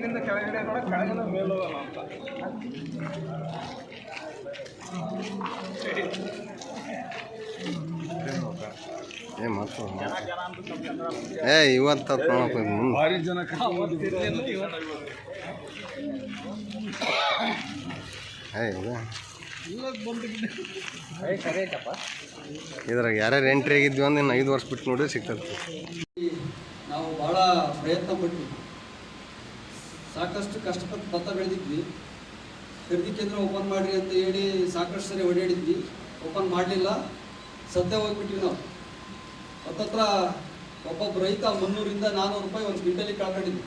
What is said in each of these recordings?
ಮೇಲಿಂದ ಕೆಳಗಡೆ ಕೂಡ ಮೇಲೆ ಮೇಲೋಗಲ್ಲ ಅಂತ. ಏ ಮಾತು ಏ ಇವತ್ತು ಭಾರಿ ಜನ ಇದ್ರಾಗ ಯಾರ್ಯಾರು ಎಂಟ್ರಿ ಆಗಿದ್ವಿ ಅಂದ್ರೆ ಇನ್ನು ಐದು ವರ್ಷ ಬಿಟ್ಟು ನೋಡಿದ್ರೆ ಸಿಗ್ತದೆ. ನಾವು ಭಾಳ ಪ್ರಯತ್ನ ಪಟ್ವಿ. ಸಾಕಷ್ಟು ಕಷ್ಟಪಟ್ಟು ಭತ್ತ ಬೆಳೆದಿದ್ವಿ. ಖರೀದಿ ಕೇಂದ್ರ ಓಪನ್ ಮಾಡಿರಿ ಅಂತ ಹೇಳಿ ಸಾಕಷ್ಟು ಸರಿ ಓಡಾಡಿದ್ವಿ ಓಪನ್ ಮಾಡಲಿಲ್ಲ. ಸದ್ಯ ಹೋಗ್ಬಿಟ್ವಿ ನಾವು. ಹತ್ತತ್ರ ಒಬ್ಬೊಬ್ಬ ರೈತ ಮುನ್ನೂರಿಂದ ನಾನ್ನೂರು ರೂಪಾಯಿ ಒಂದು ಕ್ವಿಂಟಲಿ ಕಳ್ಕೊಂಡಿದ್ವಿ.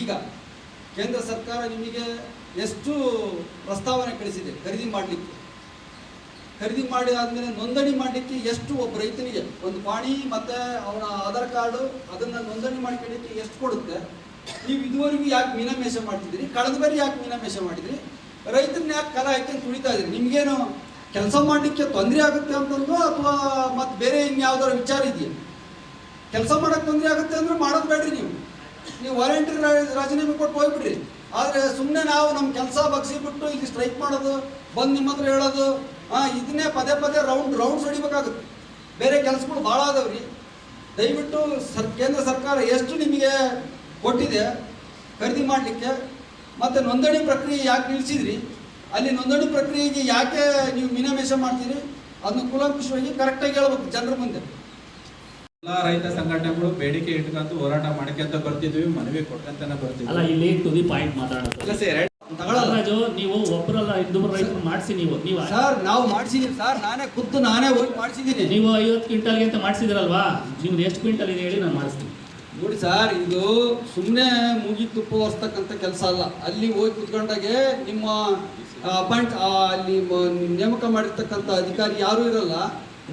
ಈಗ ಕೇಂದ್ರ ಸರ್ಕಾರ ನಿಮಗೆ ಎಷ್ಟು ಪ್ರಸ್ತಾವನೆ ಕಳಿಸಿದೆ ಖರೀದಿ ಮಾಡಲಿಕ್ಕೆ? ಖರೀದಿ ಮಾಡಿ ಆದಮೇಲೆ ನೋಂದಣಿ ಮಾಡಲಿಕ್ಕೆ ಎಷ್ಟು ಒಬ್ಬ ರೈತನಿಗೆ ಒಂದು ಪಾಣಿ ಮತ್ತು ಅವನ ಆಧಾರ್ ಕಾರ್ಡು ಅದನ್ನು ನೋಂದಣಿ ಮಾಡ್ಕೊಳ್ಳಿಕ್ಕೆ ಎಷ್ಟು ಕೊಡುತ್ತೆ? ನೀವು ಇದುವರೆಗೂ ಯಾಕೆ ಮೀನಮೇಷ ಮಾಡ್ತಿದ್ದೀರಿ? ಕಳೆದ ಬಾರಿ ಯಾಕೆ ಮೀನಮೇಷ ಮಾಡಿದ್ರಿ? ರೈತರನ್ನ ಯಾಕೆ ಕಲ ಹಾಕಿ ತುಳಿತಾ ಇದ್ರಿ ನಿಮ್ಗೇನು ಕೆಲಸ ಮಾಡಲಿಕ್ಕೆ ತೊಂದರೆ ಆಗುತ್ತೆ ಅಂತಂದು ಅಥವಾ ಮತ್ತೆ ಬೇರೆ ಇನ್ಯಾವ್ದಾರ ವಿಚಾರ ಇದೆಯಾ? ಕೆಲಸ ಮಾಡಕ್ಕೆ ತೊಂದರೆ ಆಗುತ್ತೆ ಅಂದ್ರೆ ಮಾಡೋದು ಬೇಡ್ರಿ ನೀವು. ನೀವು ವಾರಂಟಿ ರಾಜೀನಾಮೆ ಕೊಟ್ಟು ಹೋಗ್ಬಿಡ್ರಿ. ಆದರೆ ಸುಮ್ಮನೆ ನಾವು ನಮ್ಮ ಕೆಲಸ ಬಗ್ಸಿಬಿಟ್ಟು ಇಲ್ಲಿ ಸ್ಟ್ರೈಕ್ ಮಾಡೋದು, ಬಂದು ನಿಮ್ಮ ಹತ್ರ ಹೇಳೋದು ಹಾಂ ಇದನ್ನೇ ಪದೇ ಪದೇ ರೌಂಡ್, ರೌಂಡ್ಸ್ ಹೊಡಿಬೇಕಾಗುತ್ತೆ. ಬೇರೆ ಕೆಲಸಗಳು ಭಾಳ ಅದಾವ್ರಿ ದಯವಿಟ್ಟು ಸರ್, ಕೇಂದ್ರ ಸರ್ಕಾರ ಎಷ್ಟು ನಿಮಗೆ ಕೊಟ್ಟಿದೆ ಖರೀದಿ ಮಾಡಲಿಕ್ಕೆ. ಮತ್ತು ನೋಂದಣಿ ಪ್ರಕ್ರಿಯೆ ಯಾಕೆ ನಿಲ್ಲಿಸಿದ್ರಿ ಅಲ್ಲಿ ನೋಂದಣಿ ಪ್ರಕ್ರಿಯೆಗೆ ಯಾಕೆ ನೀವು ಮೀನಮೇಷ ಮಾಡ್ತೀರಿ? ಅದನ್ನು ಕೂಲಂಕುಷವಾಗಿ ಕರೆಕ್ಟಾಗಿ ಹೇಳ್ಬೇಕು ಜನರ ಮುಂದೆ. ಎಲ್ಲ ರೈತ ಸಂಘಟನೆಗಳು ಬೇಡಿಕೆ ಇಟ್ಕೊಂಡು ಹೋರಾಟ ಮಾಡ್ಕೊಂತ ಬರ್ತಿದ್ವಿ ಮನವಿ ಕೊಡ್ಕೊಂತಾನೆ ಅಲ್ಲ ಇಲ್ಲಿ ಟು ದಿ ಪಾಯಿಂಟ್ ಮಾತಾಡೋದು. ತಗೊಳ್ಳಲ್ಲ. ನೀವು ಒಬ್ಬರಲ್ಲ ಇಬ್ಬರು ರೈತರು ಮಾಡಿಸಿ ನೀವು. ನೀವು ಸರ್ ನಾವು ಮಾಡಿಸಿದೀವಿ. ಸರ್ ನಾನೇ ಖುದ್ದು ನಾನೇ ಹೋಗಿ ಮಾಡಿಸಿದ್ದೀನಿ ನೀವು ಐವತ್ತು ಕ್ವಿಂಟಲ್ಗೆ ಅಂತ ಮಾಡಿಸಿದಿರಲ್ವಾ? ನಿಮ್ದು ಎಷ್ಟು ಕ್ವಿಂಟಲ್ ಇದೆ ಹೇಳಿ ನಾನು ಮಾಡಿಸ್ತೀನಿ. ನೋಡಿ ಸರ್ ಇದು ಸುಮ್ಮನೆ ಮೂಗಿ ತುಪ್ಪ ಹೊಸ್ತಕ್ಕಂಥ ಕೆಲಸ ಅಲ್ಲ. ಅಲ್ಲಿ ಹೋಗಿ ಕುತ್ಕೊಂಡಾಗೆ ನಿಮ್ಮ ಅಪಾಯಿಂಟ್ ಅಲ್ಲಿ ನೇಮಕ ಮಾಡಿರ್ತಕ್ಕಂಥ ಅಧಿಕಾರಿ ಯಾರೂ ಇರಲ್ಲ.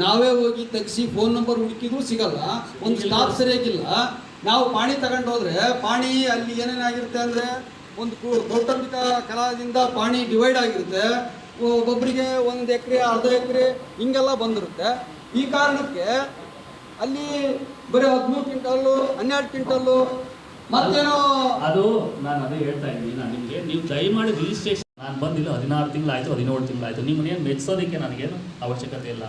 ನಾವೇ ಹೋಗಿ ತೆಗಿಸಿ ಫೋನ್ ನಂಬರ್ ಹುಡುಕಿದ್ರು ಸಿಗಲ್ಲ. ಒಂದು ಸ್ಟಾಫ್ ಸರಿಯಾಗಿಲ್ಲ. ನಾವು ಪಾಣಿ ತಗೊಂಡು ಹೋದ್ರೆ ಪಾಣಿ ಅಲ್ಲಿ ಏನೇನಾಗಿರುತ್ತೆ ಅಂದ್ರೆ ಒಂದು ಕೌಟುಂಬಿಕ ಕಲಾದಿಂದ ಪಾಣಿ ಡಿವೈಡ್ ಆಗಿರುತ್ತೆ. ಒಬ್ಬೊಬ್ಬರಿಗೆ ಒಂದು ಎಕರೆ ಅರ್ಧ ಎಕರೆ ಹಿಂಗೆಲ್ಲ ಬಂದಿರುತ್ತೆ. ಈ ಕಾರಣಕ್ಕೆ ಅಲ್ಲಿ ಬರೀ ಹದಿಮೂರು ಕ್ವಿಂಟಲ್ಲು, ಹನ್ನೆರಡು ಕ್ವಿಂಟಲ್ಲು, ಮತ್ತೇನೋ ಅದು ನಾನು ಅದೇ ಹೇಳ್ತಾ ಇದ್ದೀನಿ. ನಾನು ನಿಮಗೆ ನೀವು ದಯಮಾಡಿ ರಿಜಿಸ್ಟ್ರೇಷನ್ ನಾನು ಬಂದಿಲ್ಲ ಹದಿನಾರು ತಿಂಗಳಾಯಿತು, ಹದಿನೇಳು ತಿಂಗಳಾಯಿತು. ನಿಮ್ಮನ್ನೇನು ಮೆಚ್ಚೋದಕ್ಕೆ ನನಗೇನು ಅವಶ್ಯಕತೆ ಇಲ್ಲ.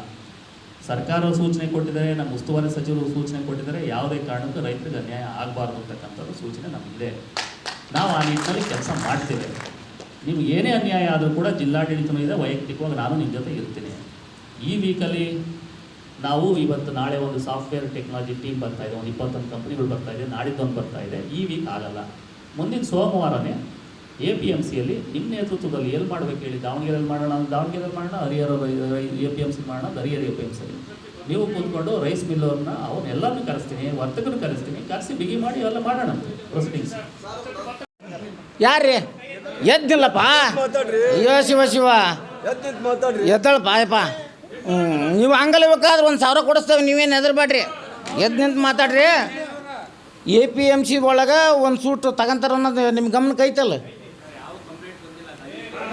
ಸರ್ಕಾರ ಸೂಚನೆ ಕೊಟ್ಟಿದ್ದಾರೆ, ನಮ್ಮ ಉಸ್ತುವಾರಿ ಸಚಿವರು ಸೂಚನೆ ಕೊಟ್ಟಿದ್ದಾರೆ. ಯಾವುದೇ ಕಾರಣಕ್ಕೂ ರೈತರಿಗೆ ಅನ್ಯಾಯ ಆಗಬಾರ್ದು ಅಂತಕ್ಕಂಥದ್ದು ಸೂಚನೆ ನಮಗಿದೆ. ನಾವು ಆ ನಿಟ್ಟಿನಲ್ಲಿ ಕೆಲಸ ಮಾಡ್ತೇವೆ. ನಿಮ್ಗೆ ಏನೇ ಅನ್ಯಾಯ ಆದರೂ ಕೂಡ ಜಿಲ್ಲಾಡಳಿತನೂ ಇದೆ ವೈಯಕ್ತಿಕವಾಗಿ ನಾನು ನಿಮ್ಮ ಜೊತೆ ಇರ್ತೀನಿ. ಈ ವೀಕಲ್ಲಿ ನಾವು ಇವತ್ತು ನಾಳೆ ಒಂದು ಸಾಫ್ಟ್ವೇರ್ ಟೆಕ್ನಾಲಜಿ ಟೀಮ್ ಬರ್ತಾ ಇದೆ ಒಂದು ಇಪ್ಪತ್ತೊಂದು ಕಂಪ್ನಿಗಳು ಬರ್ತಾ ಇದೆ ನಾಡಿದ್ದೊಂದು ಬರ್ತಾ ಇದೆ ಈ ವೀಕ್ ಆಗಲ್ಲ. ಮುಂದಿನ ಸೋಮವಾರನೇ ಎ ಪಿ ಎಂ ಸಿಯಲ್ಲಿ ನಿಮ್ಮ ನೇತೃತ್ವದಲ್ಲಿ ಎಲ್ಲಿ ಮಾಡಬೇಕು ಹೇಳಿ? ದಾವಣಗೆರೆಯಲ್ಲಿ ಮಾಡೋಣ? ಅಂದ್ರೆ ದಾವಣಗೆರೆಯಲ್ಲಿ ಮಾಡೋಣ Harihara A P M C ಮಾಡೋಣ ಅಂದ್ರೆ Harihara A P M C ನೀವು ಕೂತ್ಕೊಂಡು ರೈಸ್ ಮಿಲ್ಲವ್ರನ್ನ ಅವನ್ನೆಲ್ಲರನ್ನೂ ಕರೆಸ್ತೀನಿ ವರ್ತಕರು ಕರೆಸ್ತೀನಿ ಕರೆಸಿ ಬಿಗಿ ಮಾಡಿ ಎಲ್ಲ ಮಾಡೋಣ ಪ್ರೊಸೀಡಿಂಗ್ಸ್. ಯಾರ್ರಿ? ಎದ್ದಿಲ್ಲಪ್ಪ? ಅಯ್ಯೋ ಶಿವ ಶಿವ. ಎದ್ದಳಪ್ಪ ಆಯ್ಪಾ ನೀವು ಹಂಗಲ್ಲ ಬೇಕಾದ್ರೆ ಒಂದು ಸಾವಿರ ಕೊಡಿಸ್ತೇವೆ, ನೀವೇನು ಹೆದರ್ಬೇಡ್ರಿ. ಎದ್ದು ನಿಂತು ಮಾತಾಡ್ರಿ. ಎ ಪಿ ಎಂ ಸಿ ಒಳಗೆ ಒಂದು ಸೂಟ್ ತಗೊಂತಾರ ಅನ್ನೋದು ನಿಮ್ಮ ಗಮನಕ್ಕೆ ಐತಲ್ಲ.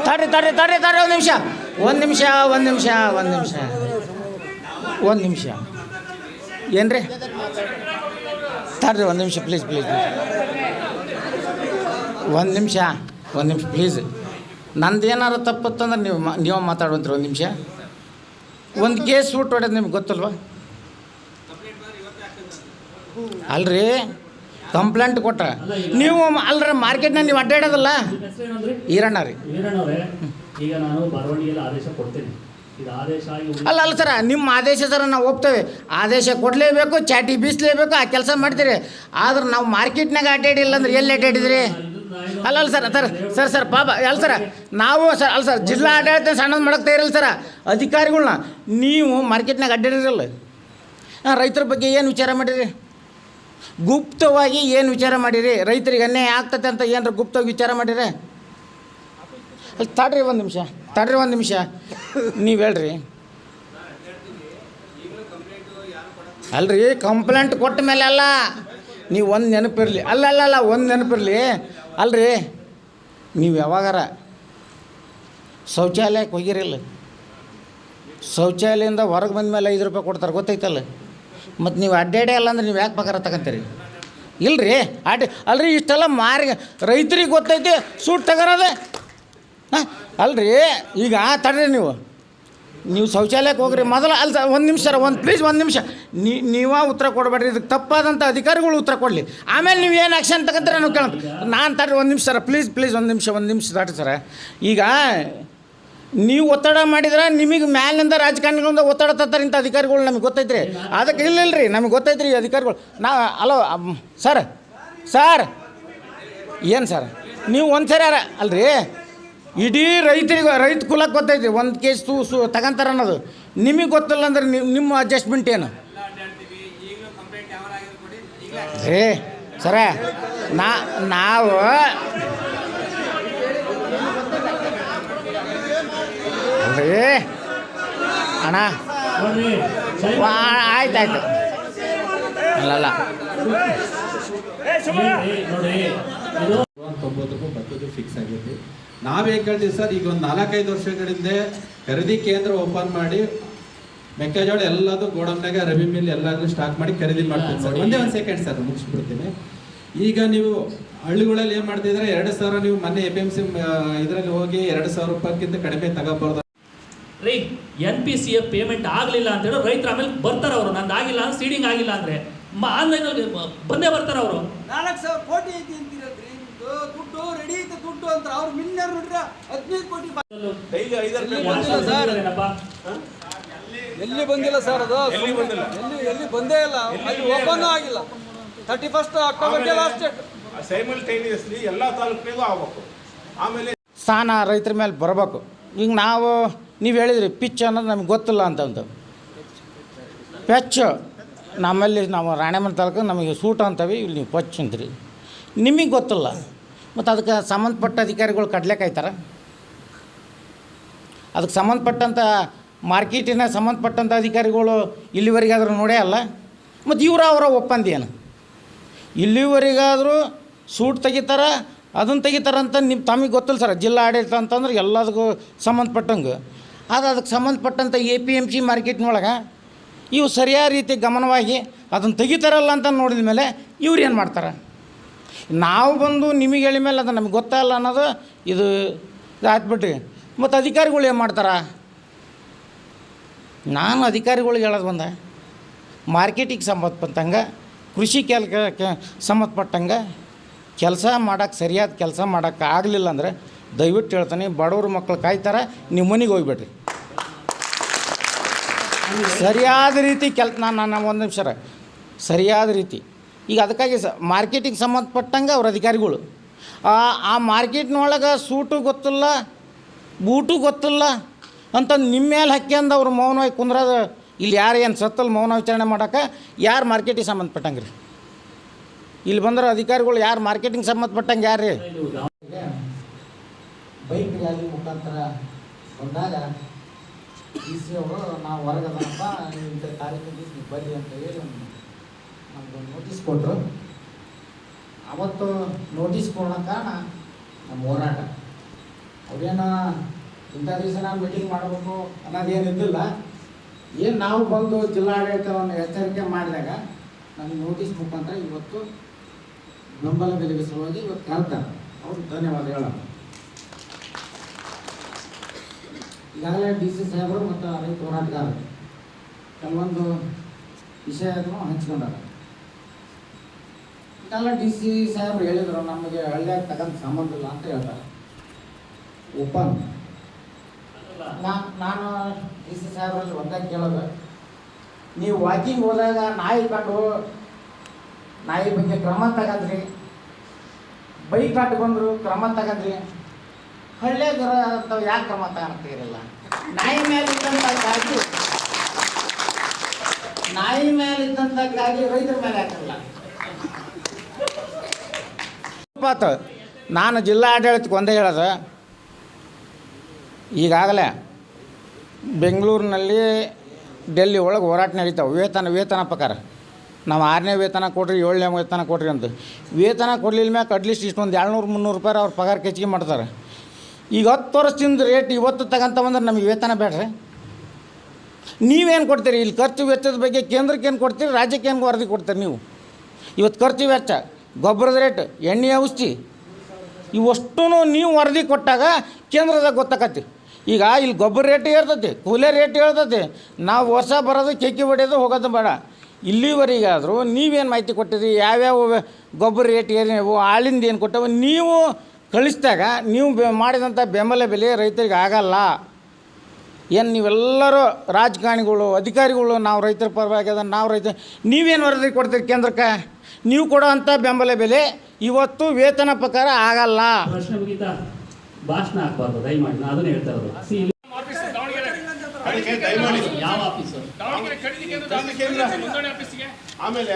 ತಡ್ರಿ ತಡ್ರಿ ತಡ್ರಿ ತಡ್ರಿ, ಒಂದು ನಿಮಿಷ. ಒಂದು ನಿಮಿಷ ಒಂದು ನಿಮಿಷ ಒಂದು ನಿಮಿಷ. ಒಂದು ನಿಮಿಷ. ಏನ್ರಿ? ತಡ್ರಿ, ಒಂದು ನಿಮಿಷ ಪ್ಲೀಸ್ ಪ್ಲೀಸ್ ಒಂದು ನಿಮಿಷ ಒಂದು ನಿಮಿಷ ಪ್ಲೀಸ್ ನಂದು ಏನಾರು ತಪ್ಪತ್ತಂದ್ರೆ ನೀವು ನೀವು ಮಾತಾಡುವಂತ್ರಿ ಒಂದು ನಿಮಿಷ. ಒಂದು ಕೇಸ್ ಊಟ ಹೊಡೆದು ನಿಮ್ಗೆ ಗೊತ್ತಲ್ವಾ? ಅಲ್ರಿ ಕಂಪ್ಲೇಂಟ್ ಕೊಟ್ಟ ನೀವು ಅಲ್ರಿ ಮಾರ್ಕೆಟ್ನಾಗ ನೀವು ಅಡ್ಡಾಡೋದಲ್ಲ ಈರಣ್ಣ ರೀ. ವೀರಣ್ಣವ್ರೆ ಈಗ ನಾನು ಬರವಣಿಗೆಯಲ್ಲಿ ಆದೇಶ ಕೊಡ್ತೇನೆ. ಇದು ಆದೇಶ ಅಲ್ಲ ಅಲ್ಲ ಸರ ನಿಮ್ಮ ಆದೇಶ ಸರ ನಾವು ಹೋಗ್ತೇವೆ ಆದೇಶ ಕೊಡಲೇಬೇಕು ಚಾಟಿ ಬೀಸಲೇಬೇಕು ಆ ಕೆಲಸ ಮಾಡ್ತೀರಿ. ಆದ್ರೆ ನಾವು ಮಾರ್ಕೆಟ್ನಾಗ ಅಡ್ಡಾಡಿಲ್ಲ ಅಂದ್ರೆ ಎಲ್ಲಿ ಅಡ್ಡಾಡಿದ್ರಿ ಅಲ್ಲ ಅಲ್ಲ ಸರ್ ಸರ್ ಸರ್ ಸರ್, ಪಾಪ, ಅಲ್ಲ ಸರ, ನಾವು ಸರ್, ಅಲ್ಲ ಸರ್, ಜಿಲ್ಲಾ ಆಡಳಿತ ಸಣ್ಣದು ಮಾಡಕ್ಕೆ ಇರಲ್ಲ ಸರ, ಅಧಿಕಾರಿಗಳ್ನ. ನೀವು ಮಾರ್ಕೆಟ್ನಾಗ ಅಡ್ಡಾಡಿರಲ್ಲ ಹಾಂ ರೈತರ ಬಗ್ಗೆ ಏನು ವಿಚಾರ ಮಾಡಿರಿ? ಗುಪ್ತವಾಗಿ ಏನು ವಿಚಾರ ಮಾಡಿರಿ? ರೈತರಿಗೆ ಅನ್ಯಾಯ ಆಗ್ತದೆ ಅಂತ ಏನಾರ ಗುಪ್ತವಾಗಿ ವಿಚಾರ ಮಾಡಿರಿ? ಅಲ್ಲಿ, ತಡ್ರಿ ಒಂದು ನಿಮಿಷ, ತಡ್ರಿ ಒಂದು ನಿಮಿಷ. ನೀವು ಹೇಳ್ರಿ. ಅಲ್ರಿ ಕಂಪ್ಲೇಂಟ್ ಕೊಟ್ಟ ಮೇಲೆ ಅಲ್ಲ. ನೀವು ಒಂದು ನೆನಪಿರಲಿ. ಅಲ್ಲ ಅಲ್ಲ ಅಲ್ಲ, ಒಂದು ನೆನಪಿರಲಿ. ಅಲ್ರಿ, ನೀವು ಯಾವಾಗಾರ ಶೌಚಾಲಯಕ್ಕೆ ಹೋಗಿರಲ್ಲ. ಶೌಚಾಲಯದಿಂದ ಹೊರಗೆ ಬಂದ ಮೇಲೆ ಐದು ರೂಪಾಯಿ ಕೊಡ್ತಾರೆ, ಗೊತ್ತೈತಲ್ಲ? ಮತ್ತು ನೀವು ಅಡ್ಡಾಡೇ ಅಲ್ಲ ಅಂದ್ರೆ ನೀವು ಯಾಕೆ ಪಗಾರ ತಗೊಂತೀರಿ? ಇಲ್ರಿ ಆಟ ಅಲ್ರಿ, ಇಷ್ಟೆಲ್ಲ ಮಾರಿ, ರೈತರಿಗೆ ಗೊತ್ತೈತಿ, ಸೂಟ್ ತಗೋರದ. ಹಾಂ, ಅಲ್ರಿ, ಈಗ ತಡ್ರಿ ನೀವು. ನೀವು ಶೌಚಾಲಯಕ್ಕೆ ಹೋಗ್ರಿ, ಮೊದಲು ಅಲ್ಲ ಒಂದು ನಿಮಿಷ ಒಂದು ಪ್ಲೀಸ್ ಒಂದು ನಿಮಿಷ. ನೀವೇ ಉತ್ತರ ಕೊಡಬೇಡ್ರಿ ಇದಕ್ಕೆ ತಪ್ಪಾದಂಥ ಅಧಿಕಾರಿಗಳು ಉತ್ತರ ಕೊಡಲಿ. ಆಮೇಲೆ ನೀವು ಏನು ಆ್ಯಕ್ಷನ್ ತಗೊಂತೀರ ನಾವು ಕೇಳ ನಾನು ತಡ್ರಿ ಒಂದು ನಿಮಿಷ ಸರ ಪ್ಲೀಸ್ ಪ್ಲೀಸ್ ಒಂದು ನಿಮಿಷ ಒಂದು ನಿಮಿಷ ದಾಟಿ ಸರ. ಈಗ ನೀವು ಒತ್ತಡ ಮಾಡಿದ್ರೆ ನಿಮಗೆ ಮ್ಯಾಲಿಂದ ರಾಜಕಾರಣಿಗಳಿಂದ ಒತ್ತಡ ತತ್ತಾರೆ ಇಂಥ ಅಧಿಕಾರಿಗಳು ನಮಗೆ ಗೊತ್ತೈತ್ರಿ. ಅದಕ್ಕೆ ಇಲ್ಲ, ಇಲ್ರಿ, ನಮಗೆ ಗೊತ್ತೈತ್ರಿ ಅಧಿಕಾರಿಗಳು. ನಾ, ಅಲೋ ಸರ್ ಸರ್, ಏನು ಸರ್? ನೀವು ಒಂದು ಸರಿ ಅಲ್ರಿ? ಇಡೀ ರೈತರಿಗೆ, ರೈತ ಕುಲಕ್ಕೆ ಗೊತ್ತೈತಿ ಒಂದು ಕೇಸ್ ತೂ ಸು, ತಗೊಂತಾರ ಅನ್ನೋದು. ನಿಮಗೆ ಗೊತ್ತಿಲ್ಲ ಅಂದ್ರೆ ನಿಮ್ಮ ಅಡ್ಜಸ್ಟ್ಮೆಂಟ್ ಏನು? ಏ, ಸರ, ನಾ, ನಾವು ರೇ ಅಣ್ಣ. ಆಯ್ತಾಯ್ತು ಅಲ್ಲಲ್ಲ ತೊಂಬತ್ತಕ್ಕೂ ಬರ್ತದ್ದು ಫಿಕ್ಸ್ ಆಗೈತಿ ನಾವೇನು ಕೇಳ್ತೀವಿ ಸರ್ ಈಗ ಒಂದು ನಾಲ್ಕೈದು ವರ್ಷಗಳಿಂದ ಖರೀದಿ ಕೇಂದ್ರ ಓಪನ್ ಮಾಡಿ ಮೆಕ್ಕೆಜೋಳ ಎಲ್ಲದೂ ಗೋಡಮ್ನಾಗ ರವಿ ಮಿಲ್ ಎಲ್ಲಾದ್ರೂ ಸ್ಟಾಕ್ ಮಾಡಿ ಖರೀದಿ ಮಾಡ್ತೀವಿ ಸರ್. ಒಂದೇ ಒಂದು ಸೆಕೆಂಡ್ ಸರ್ ಮುಗಿಸ್ಬಿಡ್ತೀನಿ. ಈಗ ನೀವು ಹಳ್ಳಿಗಳಲ್ಲಿ ಏನು ಮಾಡ್ತಿದ್ರೆ ಎರಡು ಸಾವಿರ ನೀವು ಮೊನ್ನೆ ಎ ಪಿ ಎಂ ಸಿ ಇದರಲ್ಲಿ ಹೋಗಿ ಎರಡು ಸಾವಿರ ರೂಪಾಯಿಗಿಂತ ಕಡಿಮೆ ತಗೋಬಾರ್ದು. ರೀ N P C F payment ಆಗಲಿಲ್ಲ ಅಂತ ಹೇಳಿ ರೈತರು ಆಮೇಲೆ ಬರ್ತಾರೆ ಅವರು. ನಂದು ಆಗಿಲ್ಲ ಅಂದ್ರೆ ಸೀಡಿಂಗ್ ಆಗಿಲ್ಲ ಅಂದರೆ ಆನ್ಲೈನಲ್ಲಿ ಬಂದೇ ಬರ್ತಾರೆ ಅವರು. ನಾಲ್ಕು ಸಾವಿರ ಕೋಟಿ ಐತಿ ದುಡ್ಡು ರೆಡಿ ಐತೆ ದುಡ್ಡು ಅಂತ ಅವ್ರು ಮಿಲ್ನರ್ ನೋಡ್ರ ಹದಿನೈದು ಕೋಟಿ ಎಲ್ಲಿ ಬಂದಿಲ್ಲ ಸರ್? ಅದು? ಎಲ್ಲಿ ಬಂದಿಲ್ಲ? ಎಲ್ಲಿ ಎಲ್ಲಿ ಬಂದೇ ಇಲ್ಲ. ಅಲ್ಲಿ ಓಪನ್ ಆಗಿಲ್ಲ. ತರ್ಟಿ ಫಸ್ಟ್ ಅಕ್ಟೋಬರ್ಗೆ ಲಾಸ್ಟ್ ಡೇಟ್ ಸೈಮಲ್ಟೇನಿಯಸ್ಲಿ ಎಲ್ಲ ತಾಲೂಕಿನಲ್ಲೂ ಆಗ್ಬೇಕು. ಆಮೇಲೆ ಸ್ಥಾನ ರೈತರ ಮೇಲೆ ಬರಬೇಕು. ಈಗ ನಾವು ನೀವು ಹೇಳಿದ್ರಿ ಪಿಚ್ ಅನ್ನೋದು ನಮ್ಗೆ ಗೊತ್ತಿಲ್ಲ ಅಂತಂದು. ಪೆಚ್ ನಮ್ಮಲ್ಲಿ ನಾವು ರಾಣೆಮನೆ ತಾಲೂಕು ನಮಗೆ ಸೂಟ್ ಅಂತವೆ ಇಲ್ಲಿ ನೀವು ಪಚ್ ಅಂತೀರಿ. ನಿಮಗೆ ಗೊತ್ತಿಲ್ಲ. ಮತ್ತು ಅದಕ್ಕೆ ಸಂಬಂಧಪಟ್ಟ ಅಧಿಕಾರಿಗಳು ಕಡ್ಲೆಕಾಯ್ತಾರ ಅದಕ್ಕೆ ಸಂಬಂಧಪಟ್ಟಂಥ ಮಾರ್ಕೆಟಿನ ಸಂಬಂಧಪಟ್ಟಂಥ ಅಧಿಕಾರಿಗಳು ಇಲ್ಲಿವರೆಗಾದರೂ ನೋಡೇ ಅಲ್ಲ. ಮತ್ತು ಇವರು ಅವರ ಒಪ್ಪಂದ ಏನು? ಇಲ್ಲಿವರೆಗಾದರೂ ಸೂಟ್ ತೆಗಿತಾರ ಅದನ್ನು ತೆಗಿತಾರಂತ ನಿಮ್ಮ ತಮಗೆ ಗೊತ್ತಿಲ್ಲ ಸರ್. ಜಿಲ್ಲಾ ಆಡಳಿತ ಅಂತಂದ್ರೆ ಎಲ್ಲದಕ್ಕೂ ಸಂಬಂಧಪಟ್ಟಂಗೆ. ಅದು ಅದಕ್ಕೆ ಸಂಬಂಧಪಟ್ಟಂಥ ಎ ಪಿ ಎಂ ಸಿ ಮಾರ್ಕೆಟ್ನೊಳಗೆ ಇವು ಸರಿಯಾದ ರೀತಿ ಗಮನವಾಗಿ ಅದನ್ನು ತೆಗಿತಾರಲ್ಲ ಅಂತ ನೋಡಿದ ಮೇಲೆ ಇವ್ರು ಏನು ಮಾಡ್ತಾರೆ? ನಾವು ಬಂದು ನಿಮಗೆ ಹೇಳಿ ಮೇಲೆ ಅದು ನಮಗೆ ಗೊತ್ತಲ್ಲ ಅನ್ನೋದು ಇದು ಆತ್ಬಿಟ್ರಿ ಮತ್ತು ಅಧಿಕಾರಿಗಳು ಏನು ಮಾಡ್ತಾರೆ? ನಾನು ಅಧಿಕಾರಿಗಳಿಗೆ ಹೇಳೋದು ಬಂದೆ. ಮಾರ್ಕೆಟಿಗೆ ಸಂಬಂಧಪಟ್ಟಂಗೆ, ಕೃಷಿ ಕೆಲ ಸಂಬಂಧಪಟ್ಟಂಗೆ ಕೆಲಸ ಮಾಡೋಕ್ಕೆ ಸರಿಯಾದ ಕೆಲಸ ಮಾಡೋಕ್ಕೆ ಆಗಲಿಲ್ಲ ಅಂದರೆ ದಯವಿಟ್ಟು ಹೇಳ್ತಾನೆ, ಬಡವ್ರ ಮಕ್ಕಳು ಕಾಯ್ತಾರೆ, ನಿಮ್ಮ ಮನೆಗೆ ಹೋಗ್ಬೇಡ್ರಿ. ಸರಿಯಾದ ರೀತಿ ಕೆಲ್ ನಾನು ನಾನು ಒಂದು ನಿಮಿಷ ಸರಿಯಾದ ರೀತಿ. ಈಗ ಅದಕ್ಕಾಗಿ ಸ ಮಾರ್ಕೆಟಿಗೆ ಸಂಬಂಧಪಟ್ಟಂಗೆ ಅವ್ರ ಅಧಿಕಾರಿಗಳು. ಆ ಮಾರ್ಕೆಟ್ನೊಳಗೆ ಸೂಟು ಗೊತ್ತಿಲ್ಲ, ಬೂಟು ಗೊತ್ತಿಲ್ಲ ಅಂತ ನಿಮ್ಮ ಮೇಲೆ ಹಾಕ್ಯಂದು ಅವ್ರು ಮೌನವಾಗಿ ಕುಂದ್ರದ, ಇಲ್ಲಿ ಯಾರು ಏನು ಸತ್ತಲ್ಲಿ ಮೌನ ವಿಚಾರಣೆ ಮಾಡೋಕೆ, ಯಾರು ಮಾರ್ಕೆಟಿಗೆ ಸಂಬಂಧಪಟ್ಟಂಗೆ ರೀ ಇಲ್ಲಿ ಬಂದ್ರೆ ಅಧಿಕಾರಿಗಳು ಯಾರು ಮಾರ್ಕೆಟಿಂಗ್ ಸಂಬಂಧಪಟ್ಟಂಗೆ ಯಾರು ರೀ? ಬೈಕ್ ರ್ಯಾಲಿ ಮುಖಾಂತರ ಬಂದಾಗ ಡಿ ಸಿ ಅವರು, ನಾವು ಹೊರಗದನಪ್ಪ ಇಂಥ ನೀವು ಬರ್ರಿ ಅಂತ ಹೇಳಿ ನಮ್ಗೆ ನೋಟಿಸ್ ಕೊಟ್ಟರು ಅವತ್ತು ನೋಟಿಸ್ ಕೊಡೋ ಕಾರಣ ನಮ್ಮ ಹೋರಾಟ. ಅವ್ರೇನು ಇಂಥ ದಿವಸ ನಾವು ಮೀಟಿಂಗ್ ಮಾಡಬೇಕು ಅನ್ನೋದೇನಿದ್ದಿಲ್ಲ ಏನು ನಾವು ಬಂದು ಜಿಲ್ಲಾಡಳಿತವನ್ನು ಎಚ್ಚರಿಕೆ ಮಾಡಿದಾಗ ನಮ್ಗೆ ನೋಟಿಸ್ ಮುಖಾಂತರ ಇವತ್ತು ಬೆಂಬಲ ಬೆಲೆಗೆ ಸಲುವಾಗಿ ಇವತ್ತು ಕರ್ತಾರೆ ಅವ್ರಿಗೆ ಧನ್ಯವಾದ ಹೇಳೋಣ. ಈಗಾಗಲೇ ಡಿ ಸಿ ಸಾಹೇಬರು ಮತ್ತು ರೈತ ಹೋರಾಟಗಾರರು ಕೆಲವೊಂದು ವಿಷಯವನ್ನು ಹಂಚ್ಕೊಂಡಾರ. ಈಗೆಲ್ಲ ಡಿ ಸಿ ಸಾಹೇಬ್ರು ಹೇಳಿದ್ರು, ನಮಗೆ ಹಳ್ಳಿಯಾಗ ತಗೊಂಡು ಸಂಬಂಧ ಇಲ್ಲ ಅಂತ ಹೇಳ್ತಾರೆ. ಓಪನ್. ನಾನು ಡಿ ಸಿ ಸಾಹೇಬ್ರಲ್ಲಿ ಒಂದೇ ಕೇಳೋದು. ನೀವು ವಾಕಿಂಗ್ ಹೋದಾಗ ನಾಯಿ ಕಂಡು ನಾಯಿ ಬಗ್ಗೆ ಕ್ರಮ ತಗಂದ್ರಿ. ಬೈಕ್ ಕಾಟು ಬಂದರು ಕ್ರಮ ತಗಂದ್ರಿ. ಹಳ್ಳಿಯಾಗಿರೋ ಅಂಥವು ಯಾಕೆ ಕ್ರಮ ತಗೊಳ್ತೀರಲ್ಲ ನಾಯಿ ಮೇಲೆ ಇದ್ದಂಥ ಕಾಳಜಿ ನಾಯಿ ಮೇಲೆ ಇದ್ದಂಥ ಕಾಳಜಿ ರೈತರ ಮೇಲೆ ಹಾಕಲ್ಲ. ಪಾತ ನಾನು ಜಿಲ್ಲಾ ಆಡಳಿತಕ್ಕೆ ಒಂದೇ ಹೇಳೋದು. ಈಗಾಗಲೇ ಬೆಂಗಳೂರಿನಲ್ಲಿ ಡೆಲ್ಲಿ ಒಳಗೆ ಹೋರಾಟ ನಡೀತಾವೆ. ವೇತನ ವೇತನ ಪ್ರಕಾರ. ನಾವು ಆರನೇ ವೇತನ ಕೊಡ್ರಿ ಏಳನೇ ವೇತನ ಕೊಡ್ರಿ ಅಂತ ವೇತನ ಕೊಡಲಿಲ್ಲ ಮ್ಯಾಕೆ ಅಟ್ಲೀಸ್ಟ್ ಇಷ್ಟೊಂದು ಏಳ್ನೂರು ಮುನ್ನೂರು ರೂಪಾಯಿ ಅವ್ರ ಪಗಾರ ಹೆಚ್ಚಿಗೆ ಮಾಡ್ತಾರೆ. ಈಗ ಹತ್ತು ವರ್ಷದಿಂದ ರೇಟ್ ಇವತ್ತು ತಗೊಂತ ಬಂದ್ರೆ ನಮಗೆ ವೇತನ ಬೇಡ್ರಿ. ನೀವೇನು ಕೊಡ್ತೀರಿ? ಇಲ್ಲಿ ಖರ್ಚು ವೆಚ್ಚದ ಬಗ್ಗೆ ಕೇಂದ್ರಕ್ಕೆ ಏನು ಕೊಡ್ತೀರಿ? ರಾಜ್ಯಕ್ಕೆ ಏನು ವರದಿ ಕೊಡ್ತೀರಿ ನೀವು? ಇವತ್ತು ಖರ್ಚು ವೆಚ್ಚ. ಗೊಬ್ಬರದ ರೇಟ್ ಎಣ್ಣೆ ಔಷಧಿ ಇವಷ್ಟೂ ನೀವು ವರದಿ ಕೊಟ್ಟಾಗ ಕೇಂದ್ರದಾಗ ಗೊತ್ತಾಕತ್ತಿ. ಈಗ ಇಲ್ಲಿ ಗೊಬ್ಬರ ರೇಟ್ ಏರ್ತೈತಿ, ಕೂಲೆ ರೇಟ್ ಹೇಳ್ತೈತಿ ನಾವು ವರ್ಷ ಬರೋದು ಕೆಕ್ಕಿ ಹೊಡೆಯೋದು ಹೋಗೋದು ಬೇಡ. ಇಲ್ಲಿವರೆಗಾದರೂ ನೀವೇನು ಮಾಹಿತಿ ಕೊಟ್ಟಿದ್ರಿ, ಯಾವ್ಯಾವ ಗೊಬ್ಬರ ರೇಟ್ ಏನೇವು ಆಳಿಂದ ಏನು ಕೊಟ್ಟವು, ನೀವು ಕಳಿಸಿದಾಗ ನೀವು ಬೆ ಮಾಡಿದಂಥ ಬೆಂಬಲ ಬೆಲೆ ರೈತರಿಗೆ ಆಗಲ್ಲ. ಏನು ನೀವೆಲ್ಲರೂ ರಾಜಕಾರಣಿಗಳು, ಅಧಿಕಾರಿಗಳು, ನಾವು ರೈತರ ಪರವಾಗಿ ಅದನ್ನು ನಾವು ರೈತ, ನೀವೇನು ವರದಿ ಕೊಡ್ತೀರಿ ಕೇಂದ್ರಕ್ಕೆ? ನೀವು ಕೊಡೋ ಅಂಥ ಬೆಂಬಲ ಬೆಲೆ ಇವತ್ತು ವೇತನ ಪ್ರಕಾರ ಆಗಲ್ಲ. ಭಾಷಣ ಹಾಕ್ಬಾರ್ದು ದಯಮಾಡಿ ಅದನ್ನ ಹೇಳ್ತಾ ಇರೋದು. ಯಾವ ಆಫೀಸು ಆಮೇಲೆ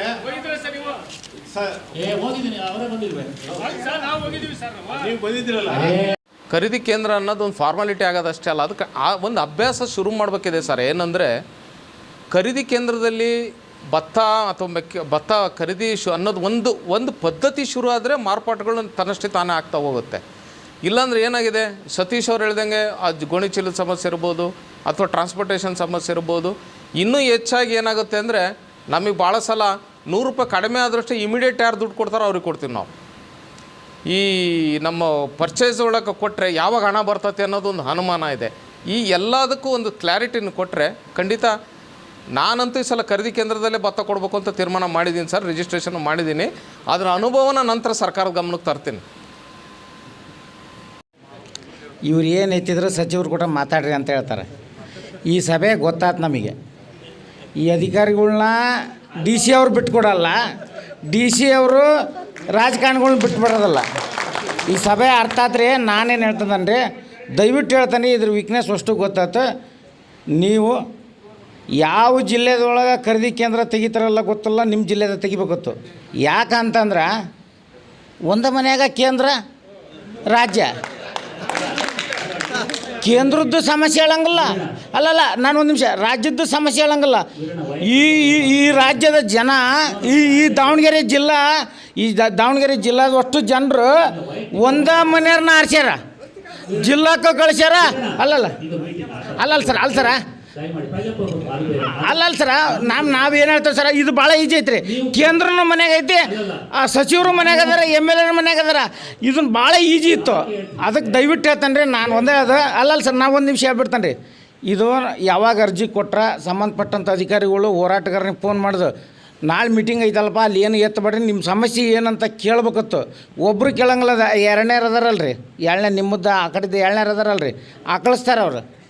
ಖರೀದಿ ಕೇಂದ್ರ ಅನ್ನೋದು ಒಂದು ಫಾರ್ಮಾಲಿಟಿ ಆಗೋದಷ್ಟೇ ಅಲ್ಲ. ಅದಕ್ಕೆ ಆ ಒಂದು ಅಭ್ಯಾಸ ಶುರು ಮಾಡಬೇಕಿದೆ ಸರ್. ಏನಂದರೆ ಖರೀದಿ ಕೇಂದ್ರದಲ್ಲಿ ಭತ್ತ ಅಥವಾ ಮೆಕ್ಕೆ, ಭತ್ತ, ಖರೀದಿ ಶು ಅನ್ನೋದು ಒಂದು ಒಂದು ಪದ್ಧತಿ ಶುರು ಆದರೆ ಮಾರ್ಪಾಟುಗಳು ತನ್ನಷ್ಟೇ ತಾನೇ ಆಗ್ತಾ ಹೋಗುತ್ತೆ. ಇಲ್ಲಾಂದ್ರೆ ಏನಾಗಿದೆ? ಸತೀಶ್ ಅವ್ರು ಹೇಳ್ದಂಗೆ ಆ ಜ- ಗೋಣಿ ಚೀಲದ ಸಮಸ್ಯೆ ಇರ್ಬೋದು ಅಥವಾ ಟ್ರಾನ್ಸ್ಪೋರ್ಟೇಷನ್ ಸಮಸ್ಯೆ ಇರ್ಬೋದು. ಇನ್ನೂ ಹೆಚ್ಚಾಗಿ ಏನಾಗುತ್ತೆ ಅಂದರೆ ನಮಗೆ ಭಾಳ ಸಲ ನೂರು ರೂಪಾಯಿ ಕಡಿಮೆ ಆದರಷ್ಟೇ ಇಮಿಡಿಯೇಟ್ ಯಾರು ದುಡ್ಡು ಕೊಡ್ತಾರೋ ಅವ್ರಿಗೆ ಕೊಡ್ತೀವಿ ನಾವು. ಈ ನಮ್ಮ ಪರ್ಚೇಸ್ ಒಳಗೆ ಕೊಟ್ಟರೆ ಯಾವಾಗ ಹಣ ಬರ್ತತೆ ಅನ್ನೋದು ಒಂದು ಅನುಮಾನ ಇದೆ. ಈ ಎಲ್ಲದಕ್ಕೂ ಒಂದು ಕ್ಲಾರಿಟಿನ ಕೊಟ್ಟರೆ ಖಂಡಿತ ನಾನಂತೂ ಈ ಸಲ ಖರೀದಿ ಕೇಂದ್ರದಲ್ಲೇ ಭತ್ತ ಕೊಡಬೇಕು ಅಂತ ತೀರ್ಮಾನ ಮಾಡಿದ್ದೀನಿ ಸರ್ ರಿಜಿಸ್ಟ್ರೇಷನ್ ಮಾಡಿದ್ದೀನಿ. ಅದರ ಅನುಭವನ ನಂತರ ಸರ್ಕಾರದ ಗಮನಕ್ಕೆ ತರ್ತೀನಿ. ಇವ್ರು ಏನು ಎತ್ತಿದ್ರು ಸಚಿವರು ಕೂಡ ಮಾತಾಡ್ರಿ ಅಂತ ಹೇಳ್ತಾರೆ. ಈ ಸಭೆ ಗೊತ್ತಾತು ನಮಗೆ. ಈ ಅಧಿಕಾರಿಗಳನ್ನ ಡಿ ಸಿ ಅವ್ರು ಬಿಟ್ಕೊಡಲ್ಲ, ಡಿ ಸಿ ಅವರು ರಾಜಕಾರಣಿಗಳ್ನ ಬಿಟ್ಬಿಡೋದಲ್ಲ. ಈ ಸಭೆ ಅರ್ಥ ಆತ್ರಿ ನಾನೇನು ಹೇಳ್ತದನ್ರಿ ದಯವಿಟ್ಟು ಹೇಳ್ತಾನೆ ಇದ್ರ ವೀಕ್ನೆಸ್ ಅಷ್ಟು ಗೊತ್ತಾಯ್ತು ನೀವು ಯಾವ ಜಿಲ್ಲೆದೊಳಗೆ ಖರೀದಿ ಕೇಂದ್ರ ತೆಗಿತಾರಲ್ಲ ಗೊತ್ತಲ್ಲ ನಿಮ್ಮ ಜಿಲ್ಲೆದ ತೆಗಿಬೇಕತ್ತು. ಯಾಕಂತಂದ್ರೆ ಒಂದು ಮನೆಯಾಗ ಕೇಂದ್ರ, ರಾಜ್ಯ. ಕೇಂದ್ರದ್ದು ಸಮಸ್ಯೆ ಹೇಳಂಗಿಲ್ಲ. ಅಲ್ಲಲ್ಲ, ನಾನು ಒಂದು ನಿಮಿಷ, ರಾಜ್ಯದ್ದು ಸಮಸ್ಯೆ ಹೇಳಂಗಿಲ್ಲ. ಈ, ಈ- ರಾಜ್ಯದ ಜನ, ಈ ಈ ದಾವಣಗೆರೆ ಜಿಲ್ಲಾ, ಈ ದಾವಣಗೆರೆ ಜಿಲ್ಲಾದ ಅಷ್ಟು ಜನರು ಒಂದ ಮನೆಯವ್ರನ್ನ ಆರ್ಸ್ಯಾರ. ಜಿಲ್ಲಾಕ ಕಳಿಸ್ಯಾರ. ಅಲ್ಲಲ್ಲ. ಅಲ್ಲಲ್ಲ ಸರ್, ಅಲ್ಲ ಸರ. ಅಲ್ಲ? ಅಲ್ಲಲ್ಲ ಸರ ನಾವು ನಾವೇನು ಹೇಳ್ತೇವೆ ಸರ ಇದು ಭಾಳ ಈಜಿ ಐತ್ರಿ. ಕೇಂದ್ರನ ಮನ್ಯಾಗ ಐತಿ ಆ ಸಚಿವರು ಮನ್ಯಾಗ ಅದಾರ ಎಂ ಎಲ್ ಎನ ಮನ್ಯಾಗ ಅದಾರ. ಇದನ್ನ ಭಾಳ ಈಜಿ ಇತ್ತು. ಅದಕ್ಕೆ ದಯವಿಟ್ಟು ಹೇಳ್ತಾನೆ ರೀ ನಾನು ಒಂದೇ ಅದ. ಅಲ್ಲಲ್ಲ ಸರ್ ನಾವು ಒಂದು ನಿಮಿಷ ಹೇಳ್ಬಿಡ್ತಾನೆ ರೀ ಇದು ಯಾವಾಗ ಅರ್ಜಿ ಕೊಟ್ರ ಸಂಬಂಧಪಟ್ಟಂಥ ಅಧಿಕಾರಿಗಳು ಹೋರಾಟಗಾರನಿಗೆ ಫೋನ್ ಮಾಡಿದ್ರು ನಾಳೆ ಮೀಟಿಂಗ್ ಐತಲ್ಲಪ್ಪ ಅಲ್ಲಿ ಏನು ಎತ್ತಬೇಡ್ರಿ ನಿಮ್ಮ ಸಮಸ್ಯೆ ಏನಂತ ಕೇಳ್ಬೇಕತ್ತು. ಒಬ್ರು ಕೇಳಂಗಿಲ್ಲ ಎರಡನೇರು ಅದಾರಲ್ರಿ. ಎರಡನೇ ನಿಮ್ಮದ್ದು ಆ ಕಡೆದು ಎರಡನೇರು ಅದಾರಲ್ರಿ. ಆಕಳಿಸ್ತಾರೆ ಅವ್ರು.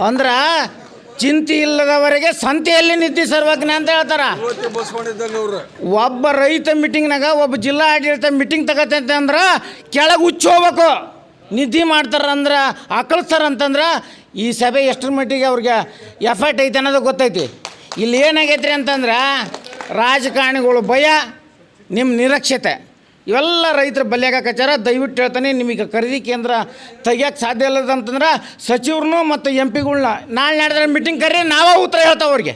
ಅಂದ್ರೆ ಚಿಂತೆ ಇಲ್ಲದವರೆಗೆ ಸಂತೆಯಲ್ಲಿ ನಿದ್ದೆ ಸರ್ವಜ್ಞ ಅಂತ ಹೇಳ್ತಾರ. ಒಬ್ಬ ರೈತ ಮೀಟಿಂಗ್ನಾಗ ಒಬ್ಬ ಜಿಲ್ಲಾ ಆಡಳಿತ ಮೀಟಿಂಗ್ ತಗತೈತೆ ಅಂದ್ರೆ ಕೆಳಗೆ ಹುಚ್ಚು ಹೋಗ್ಬೇಕು. ನಿದ್ದೆ ಮಾಡ್ತಾರ ಅಂದ್ರೆ ಆಕಳಿಸ್ತಾರ ಅಂತಂದ್ರೆ ಈ ಸಭೆ ಎಷ್ಟರ ಮಟ್ಟಿಗೆ ಅವ್ರಿಗೆ ಎಫರ್ಟ್ ಐತೆ ಅನ್ನೋದು ಗೊತ್ತೈತಿ. ಇಲ್ಲಿ ಏನಾಗೈತ್ರಿ ಅಂತಂದ್ರೆ ರಾಜಕಾರಣಿಗಳು ಭಯ ನಿಮ್ಮ ನಿರಕ್ಷತೆ. ಇವೆಲ್ಲ ರೈತರ ಬಲಿಯಾಗಕಚ್ಚಾರ ದಯವಿಟ್ಟು ಹೇಳ್ತಾನೆ, ನಿಮಗೆ ಖರೀದಿ ಕೇಂದ್ರ ತೆಗಿಯೋಕೆ ಸಾಧ್ಯ ಇಲ್ಲದಂತಂದ್ರೆ ಸಚಿವ್ರನ್ನೂ ಮತ್ತು ಎಂ ಪಿಗಳ್ನ ನಾಳೆ ನಡೆದ್ರೆ ಮೀಟಿಂಗ್ ಕರೆ ನಾವೇ ಉತ್ತರ ಹೇಳ್ತಾವೆ ಅವ್ರಿಗೆ.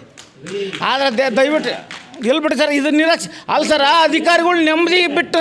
ಆದ್ರೆ ದ- ದಯವಿಟ್ಟು ಇಲ್ಲಿ ಬಿಡಿ ಸರ್, ಇದು ನಿರಕ್ಷ, ಅಲ್ಲ ಸರ್ ಅಧಿಕಾರಿಗಳು ನೆಮ್ಮದಿ ಬಿಟ್ಟು